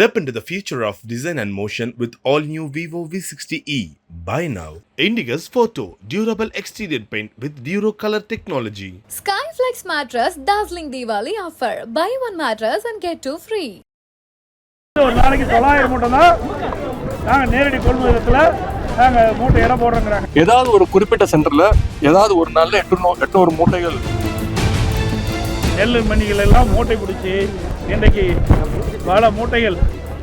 Step into the future of design and motion with all new Vivo V60e. Buy now. Indigo's Photo, durable exterior paint with Duro color technology. Skyflex mattress dazzling Diwali offer. Buy one mattress and get two free. ஒரு நாளைக்கு தொள்ளாயிரம் மூட்டை தான் நாங்கள் நேரடி கொள்முதலத்தில் நாங்கள் மூட்டை இடம் போடுறோங்கிறாங்க ஏதாவது ஒரு குறிப்பிட்ட சென்டர்ல ஏதாவது ஒரு நாள்ல எட்நூறு எட்நூறு மூட்டைகள் நெல் மணிகள் எல்லாம் மூட்டை பிடிச்சி இன்றைக்கு பல மூட்டைகள்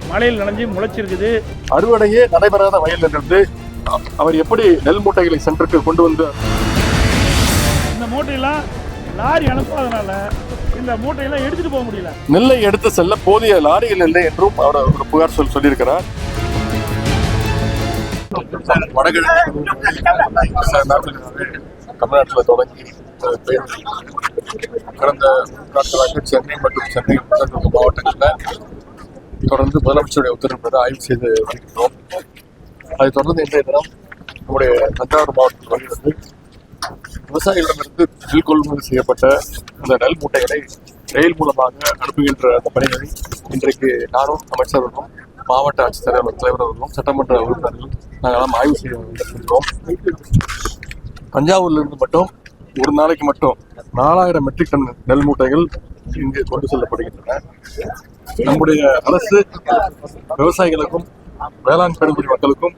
மழையில் நனைஞ்சு முளைச்சிருக்குது. அறுவடையே நடைபெறாத வயலிலிருந்து அவர் எப்படி நெல் மூட்டைகளை சென்டருக்கு கொண்டு வந்து இந்த மூட்டையெல்லாம் லாரி அனுப்பாதனால இந்த மூட்டையெல்லாம் எடுத்துகிட்டு போக முடியல. நெல்லை எடுத்து செல்ல போதிய லாரிகள் இல்லை என்றும் அவர் ஒரு புகார் சொல் சொல்லியிருக்கிறார். வடகிழக்கு தமிழ்நாட்டில் தொடங்கி கடந்த நாட்களாக சென்னை மற்றும் சென்னை சுற்றுவட்டார மாவட்டங்களில் தொடர்ந்து முதலமைச்சருடைய உத்தரவுகளை ஆய்வு செய்து வருகின்றோம் அதைத் தொடர்ந்து இன்றைய தினம் நம்முடைய தஞ்சாவூர் மாவட்டத்தில் வருகிறது. விவசாயிகளிடமிருந்து நெல் கொள்முதல் செய்யப்பட்ட அந்த நெல் மூட்டைகளை ரயில் மூலமாக அனுப்புகின்ற அந்த பணிகளை இன்றைக்கு நானும் அமைச்சர்களும் மாவட்ட ஆட்சித்தலைவர் தலைவர்களும் சட்டமன்ற உறுப்பினர்களும் நாங்கள் ஆய்வு செய்ய வந்திருக்கின்றோம் தஞ்சாவூர்லேருந்து மட்டும் ஒரு நாளைக்கு மட்டும் நாலாயிரம் மெட்ரிக் டன் நெல் மூட்டைகள் இங்கு கொண்டு செல்லப்படுகின்றன. நம்முடைய அரசு விவசாயிகளுக்கும் வேளாண் பெருங்குடி மக்களுக்கும்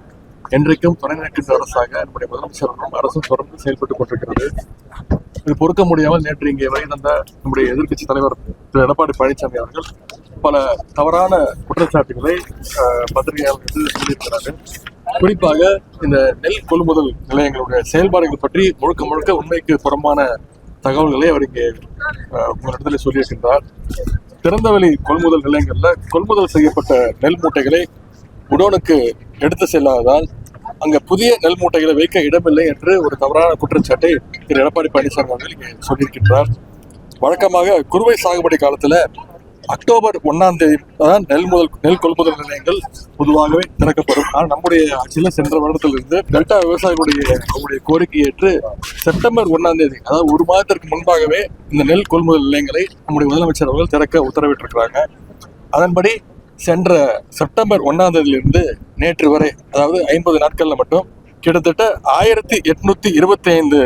என்றைக்கும் துணை நிற்கின்ற அரசாக நம்முடைய முதலமைச்சரும் அரசும் தொடர்ந்து செயல்பட்டுக் கொண்டிருக்கிறது. இது பொறுக்க முடியாமல் நேற்று இங்கே வரை தந்த நம்முடைய எதிர்க்கட்சி தலைவர் திரு. எடப்பாடி பழனிசாமி அவர்கள் பல தவறான குற்றச்சாட்டுகளை அஹ், பத்திரிகையாளர்கள் மீது சொல்லியிருக்கிறார்கள் குறிப்பாக இந்த நெல் கொள்முதல் நிலையங்களுடைய செயல்பாடுகள் பற்றி முழுக்க முழுக்க உண்மைக்கு புறம்பான தகவல்களை அவர் இங்கே உங்களிடத்தில் சொல்லியிருக்கின்றார். திறந்தவெளி கொள்முதல் நிலையங்களில் கொள்முதல் செய்யப்பட்ட நெல் மூட்டைகளை உடோனுக்கு எடுத்து செல்லாததால் அங்கே புதிய நெல் மூட்டைகளை வைக்க இடமில்லை என்று ஒரு தவறான குற்றச்சாட்டை திரு. எடப்பாடி பழனிசாமி அவர்கள் இங்கே சொல்லியிருக்கின்றார். வழக்கமாக குறுவை சாகுபடி காலத்தில் அக்டோபர் ஒன்னாம் தேதி தான் நெல் முதல் நெல் கொள்முதல் நிலையங்கள் பொதுவாகவே திறக்கப்படும். ஆனால் நம்முடைய ஆட்சியில் சென்ற வருடத்திலிருந்து டெல்டா விவசாயிகளுடைய அவருடைய கோரிக்கை ஏற்று செப்டம்பர் ஒன்னாம் தேதி அதாவது ஒரு மாதத்திற்கு முன்பாகவே இந்த நெல் கொள்முதல் நிலையங்களை நம்முடைய முதலமைச்சர் அவர்கள் திறக்க உத்தரவிட்டிருக்கிறாங்க. அதன்படி சென்ற செப்டம்பர் ஒன்னாம் தேதியிலிருந்து நேற்று வரை அதாவது ஐம்பது நாட்கள்ல மட்டும் கிட்டத்தட்ட ஆயிரத்தி எட்நூத்தி இருபத்தி ஐந்து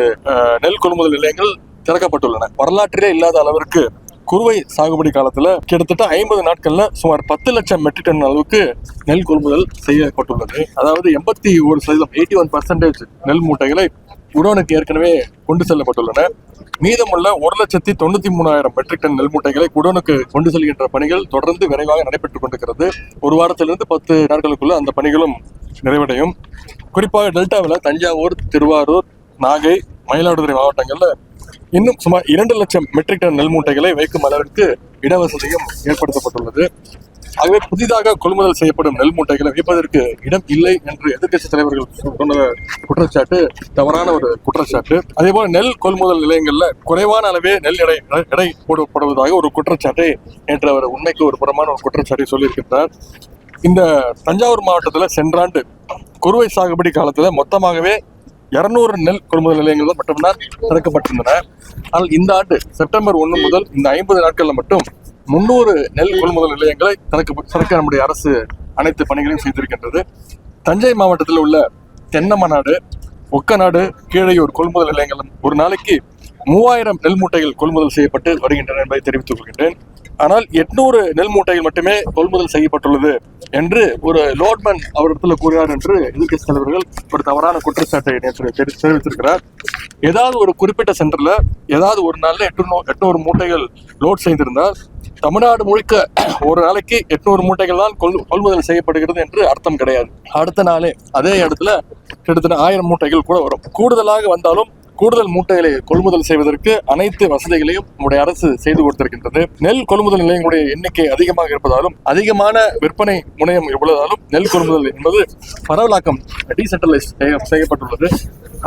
நெல் கொள்முதல் நிலையங்கள் திறக்கப்பட்டுள்ளன. வரலாற்றிலே இல்லாத அளவிற்கு குறுவை சாகுபடி காலத்துல கிட்டத்தட்ட ஐம்பது நாட்கள்ல சுமார் பத்து லட்சம் மெட்ரிக் டன் அளவுக்கு நெல் கொள்முதல் செய்யப்பட்டுள்ளது. அதாவது எண்பத்தி ஒரு சதவீதம் எயிட்டி ஒன் பர்சன்டேஜ் நெல் மூட்டைகளை குடோனுக்கு ஏற்கனவே கொண்டு செல்லப்பட்டுள்ளன. மீதமுள்ள ஒரு லட்சத்தி தொண்ணூத்தி மூணாயிரம் மெட்ரிக் டன் நெல் மூட்டைகளை குடோனுக்கு கொண்டு செல்கின்ற பணிகள் தொடர்ந்து விரைவாக நடைபெற்றுக் கொண்டிருக்கிறது. ஒரு வாரத்திலிருந்து பத்து நாட்களுக்குள்ள அந்த பணிகளும் நிறைவடையும். குறிப்பாக டெல்டாவில் தஞ்சாவூர் திருவாரூர் நாகை மயிலாடுதுறை மாவட்டங்களில் இன்னும் சுமார் இரண்டு லட்சம் மெட்ரிக் டன் நெல் மூட்டைகளை வைக்கும் அளவிற்கு இடவசதியும் ஏற்படுத்தப்பட்டுள்ளது. ஆகவே புதிதாக கொள்முதல் செய்யப்படும் நெல் மூட்டைகளை வைப்பதற்கு இடம் இல்லை என்று எதிர்க்கட்சி தலைவர்கள் சொன்ன குற்றச்சாட்டு தவறான ஒரு குற்றச்சாட்டு. அதே போல நெல் கொள்முதல் நிலையங்கள்ல குறைவான அளவே நெல் எடை எடை போடப்படுவதாக ஒரு குற்றச்சாட்டை நேற்று அவர் உண்மைக்கு ஒரு புறமான ஒரு குற்றச்சாட்டை சொல்லியிருக்கின்றார். இந்த தஞ்சாவூர் மாவட்டத்தில் சென்றாண்டு குறுவை சாகுபடி காலத்தில் மொத்தமாகவே இரநூறு நெல் கொள்முதல் நிலையங்கள் தான் மட்டும்தான் திறக்கப்பட்டிருந்தன. ஆனால் இந்த ஆண்டு செப்டம்பர் ஒன்று முதல் இந்த ஐம்பது நாட்களில் மட்டும் முன்னூறு நெல் கொள்முதல் நிலையங்களை திறக்க திறக்க நம்முடைய அரசு அனைத்து பணிகளையும் செய்திருக்கின்றது. தஞ்சை மாவட்டத்தில் உள்ள தென்னமநாடு ஒக்கநாடு கீழையூர் கொள்முதல் நிலையங்களும் ஒரு நாளைக்கு மூவாயிரம் நெல் மூட்டைகள் கொள்முதல் செய்யப்பட்டு வருகின்றன என்பதை தெரிவித்துக் கொள்கின்றேன். ஆனால் எட்நூறு நெல் மூட்டைகள் மட்டுமே கொள்முதல் செய்யப்பட்டுள்ளது என்று ஒரு லோட்மேன் அவரிடத்தில் கூறினார் என்று எதிர்கட்சி தலைவர்கள் ஒரு தவறான குற்றச்சாட்டை நேற்று தெரிவித்திருக்கிறார். ஏதாவது ஒரு குறிப்பிட்ட சென்டர்ல ஏதாவது ஒரு நாளில் எட்நூறு எட்நூறு மூட்டைகள் லோட் செய்திருந்தால் தமிழ்நாடு முழுக்க ஒரு நாளைக்கு எட்நூறு மூட்டைகள் தான் கொள் கொள்முதல் செய்யப்படுகிறது என்று அர்த்தம் கிடையாது. அடுத்த நாளே அதே இடத்துல கிட்டத்தட்ட ஆயிரம் மூட்டைகள் கூட வரும். கூடுதலாக வந்தாலும் கூடுதல் மூட்டைகளை கொள்முதல் செய்வதற்கு அனைத்து வசதிகளையும் நம்முடைய அரசு செய்து கொடுத்திருக்கின்றது. நெல் கொள்முதல் நிலையங்களுடைய எண்ணிக்கை அதிகமாக இருப்பதாலும் அதிகமான விற்பனை முனையம் உள்ளதாலும் நெல் கொள்முதல் என்பது பரவலாக்கம் டீசென்ட்ரலைஸ் செய்யப்பட்டுள்ளது.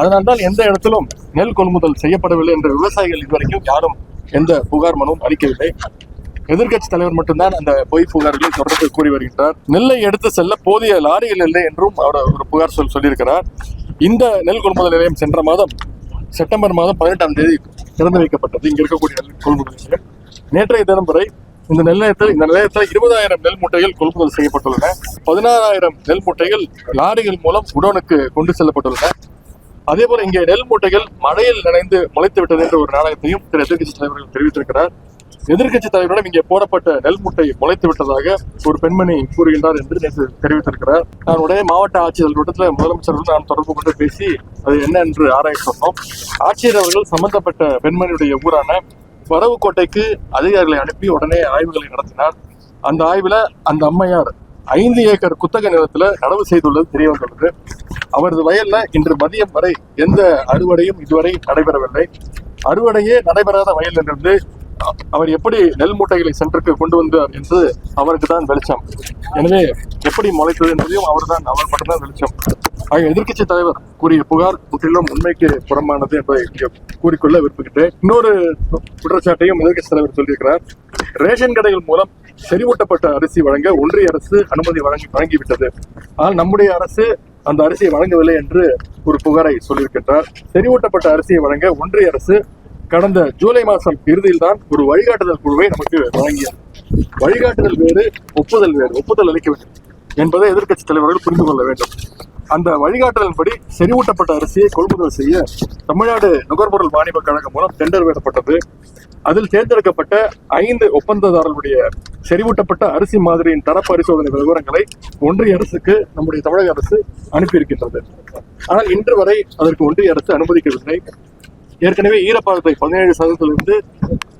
அதனால்தான் எந்த இடத்திலும் நெல் கொள்முதல் செய்யப்படவில்லை என்ற விவசாயிகள் இதுவரைக்கும் யாரும் எந்த புகார் மனுவும் அளிக்கவில்லை. எதிர்க்கட்சி தலைவர் மட்டும்தான் அந்த பொய் புகார்களை தொடர்ந்து கூறி வருகின்றார். நெல்லை எடுத்து செல்ல போதிய லாரிகள் இல்லை என்றும் அவர் ஒரு புகார் சொல் சொல்லியிருக்கிறார். இந்த நெல் கொள்முதல் நிலையம் சென்ற மாதம் செப்டம்பர் மாதம் பதினெட்டாம் தேதி திறந்து வைக்கப்பட்டது. இங்க இருக்கக்கூடிய நெல் கொள்முதல் நேற்றைய தினம் வரை இந்த நிலையத்தில் இந்த நிலையத்தில் இருபதாயிரம் நெல் மூட்டைகள் கொள்முதல் செய்யப்பட்டுள்ளன. பதினாறாயிரம் நெல் மூட்டைகள் லாரிகள் மூலம் உடனுக்கு கொண்டு செல்லப்பட்டுள்ளன. அதே போல இங்கே நெல் மூட்டைகள் மழையில் நனைந்து முளைத்து விட்டது என்ற ஒரு நாடகத்தையும் திரு எதிர்கட்சி தலைவர்கள் தெரிவித்திருக்கிறார். எதிர்க்கட்சி தலைவரிடம் இங்கே போடப்பட்ட நெல் முட்டை முளைத்து விட்டதாக ஒரு பெண்மணி கூறுகின்றார் என்று நேற்று தெரிவித்திருக்கிறார். நான் உடனே மாவட்ட ஆட்சியர் கூட்டத்தில் முதலமைச்சர் நான் தொடர்பு கொண்டு பேசி அது என்ன என்று ஆராய சொன்னோம். ஆட்சியர் அவர்கள் சம்பந்தப்பட்ட பெண்மணியுடைய ஊரான வரவுக்கோட்டைக்கு அதிகாரிகளை அனுப்பி உடனே ஆய்வுகளை நடத்தினார். அந்த ஆய்வில் அந்த அம்மையார் ஐந்து ஏக்கர் குத்தக நிலத்தில் நடவு செய்துள்ளது தெரிய வந்துள்ளது. அவரது வயல்ல இன்று மதியம் வரை எந்த அறுவடையும் இதுவரை நடைபெறவில்லை. அறுவடையே நடைபெறாத வயலிலிருந்து அவர் எப்படி நெல் மூட்டைகளை சென்றுக்கு கொண்டு வந்தார் என்று அவருக்கு தான் வெளிச்சம். எனவே எப்படி முளைத்தது என்பதையும் அவர்தான் அவர் மட்டும்தான் வெளிச்சம். ஆக எதிர்க்கட்சி தலைவர் கூறிய புகார் முற்றிலும் உண்மைக்கு புறம்பானது என்பதை கூறிக்கொள்ள விரும்புகின்றேன். இன்னொரு குற்றச்சாட்டையும் எதிர்கட்சி தலைவர் சொல்லியிருக்கிறார். ரேஷன் கடைகள் மூலம் செறிவூட்டப்பட்ட அரிசி வழங்க ஒன்றிய அரசு அனுமதி வழங்கி வழங்கிவிட்டது. ஆனால் நம்முடைய அரசு அந்த அரிசியை வழங்கவில்லை என்று ஒரு புகாரை சொல்லியிருக்கின்றார். செறிவூட்டப்பட்ட அரிசியை வழங்க ஒன்றிய அரசு கடந்த ஜூலை மாதம் இறுதியில் தான் ஒரு வழிகாட்டுதல் குழுவை நமக்கு வழங்கியது. வழிகாட்டுதல் வேறு ஒப்புதல் வேறு ஒப்புதல் அளிக்க வேண்டும் என்பதை எதிர்க்கட்சி தலைவர்கள் புரிந்து கொள்ள வேண்டும். அந்த வழிகாட்டுதலின்படி செறிவூட்டப்பட்ட அரிசியை கொள்முதல் செய்ய தமிழ்நாடு நுகர்பொருள் வாணிப கழகம் மூலம் டெண்டர் விடப்பட்டது அதில் தேர்ந்தெடுக்கப்பட்ட ஐந்து ஒப்பந்ததாரர்களுடைய செறிவூட்டப்பட்ட அரிசி மாதிரியின் தர பரிசோதனை விவரங்களை ஒன்றிய அரசுக்கு நம்முடைய தமிழக அரசு அனுப்பியிருக்கின்றது. ஆனால் இன்று வரை அதற்கு ஒன்றிய அரசு அனுமதிக்கவில்லை. ஏற்கனவே ஈரப்பதத்தை பதினேழு சதவீதத்திலிருந்து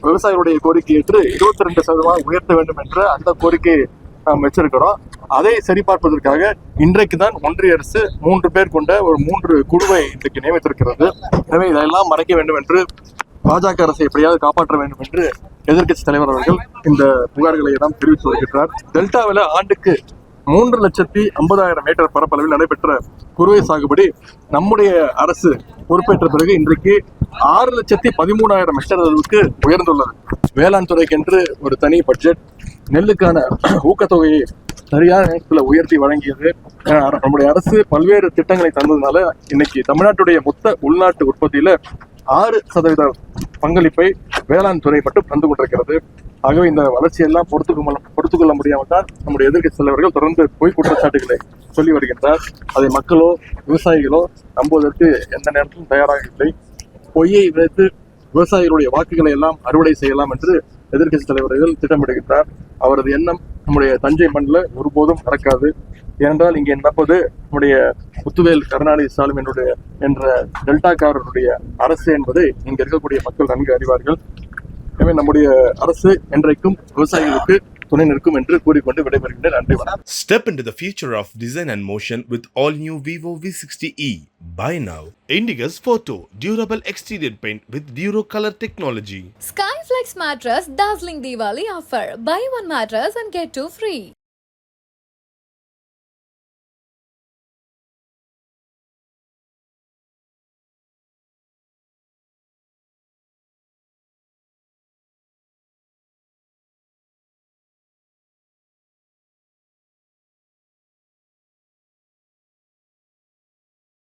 விவசாயிகளுடைய கோரிக்கை ஏற்று இருபத்தி ரெண்டு சதவீதம் உயர்த்த வேண்டும் என்ற அந்த கோரிக்கையை நாம் வச்சிருக்கிறோம். அதை சரிபார்ப்பதற்காக இன்றைக்கு தான் ஒன்றிய அரசு மூன்று பேர் கொண்ட ஒரு மூன்று குழுவை இன்றைக்கு நியமித்திருக்கிறது. எனவே இதெல்லாம் மறைக்க வேண்டும் என்று பாஜக அரசை எப்படியாவது காப்பாற்ற வேண்டும் என்று எதிர்க்கட்சி தலைவர் அவர்கள் இந்த புகார்களை எல்லாம் தெரிவித்து வருகின்றார். டெல்டாவில் ஆண்டுக்கு மூன்று லட்சத்தி ஐம்பதாயிரம் மீட்டர் பரப்பளவில் நடைபெற்ற குறுவை சாகுபடி நம்முடைய அரசு பொறுப்பேற்ற பிறகு இன்றைக்கு ஆறு லட்சத்தி பதிமூணாயிரம் ஹெக்டர் அளவுக்கு உயர்ந்துள்ளது. வேளாண் துறைக்கென்று ஒரு தனி பட்ஜெட் நெல்லுக்கான ஊக்கத்தொகையை சரியான நேரத்தில் உயர்த்தி வழங்கியது. நம்முடைய அரசு பல்வேறு திட்டங்களை தந்ததுனால இன்னைக்கு தமிழ்நாட்டுடைய மொத்த உள்நாட்டு உற்பத்தியில ஆறு சதவீத பங்களிப்பை வேளாண் துறை மட்டும் தந்து கொண்டிருக்கிறது. ஆகவே இந்த வளர்ச்சியெல்லாம் பொறுத்துக்கொள்ள பொறுத்துக்கொள்ள முடியாமல் தான் நம்முடைய எதிர்க்கட்சி தலைவர்கள் தொடர்ந்து பொய் குற்றச்சாட்டுகளை சொல்லி வருகின்றார். அதை மக்களோ விவசாயிகளோ நம்புவதற்கு எந்த நேரத்திலும் தயாராக இல்லை. பொய்யை வைத்து விவசாயிகளுடைய வாக்குகளை எல்லாம் அறுவடை செய்யலாம் என்று எதிர்க்கட்சி தலைவர்கள் திட்டமிடுகின்றார். அவரது எண்ணம் நம்முடைய தஞ்சை மண்ணில் ஒருபோதும் நடக்காது. ஏனென்றால் இங்கே நடப்பது நம்முடைய முத்துவேல் கருணாநிதி ஸ்டாலின் என்னுடைய என்ற டெல்டாக்காரருடைய அரசு என்பதை இங்கே இருக்கக்கூடிய மக்கள் நன்கு அறிவார்கள். எனவே நம்முடைய அரசு என்றைக்கும் விவசாயிகளுக்கு துணை நிற்கும் என்று கூறிக்கொண்டு விடைபெறுகின்றேன் நன்றி வணக்கம் Step into the future of design and motion with all new Vivo V60e. Buy now. Indigo's Photo, durable exterior paint with Duro color technology. Skyflex mattress dazzling Diwali offer. Buy one mattress and get two free.